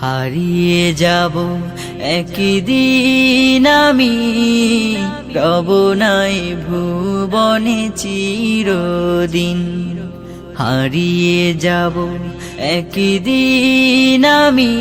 হারিয়ে যাব একদিন আমি। রব নাই ভুবনে চিরদিন। হারিয়ে যাব একদিন আমি।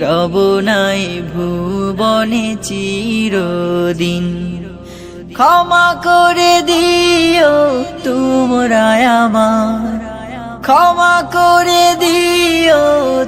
রব নাই ভুবনে চিরদিন। ক্ষমা করে দিও তোমরা আমার। ক্ষমা করে দিও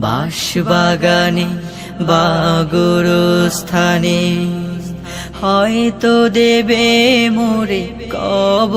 বাঁশবাগানে বাগুর স্থানে হয়তো দেবে মোরে কব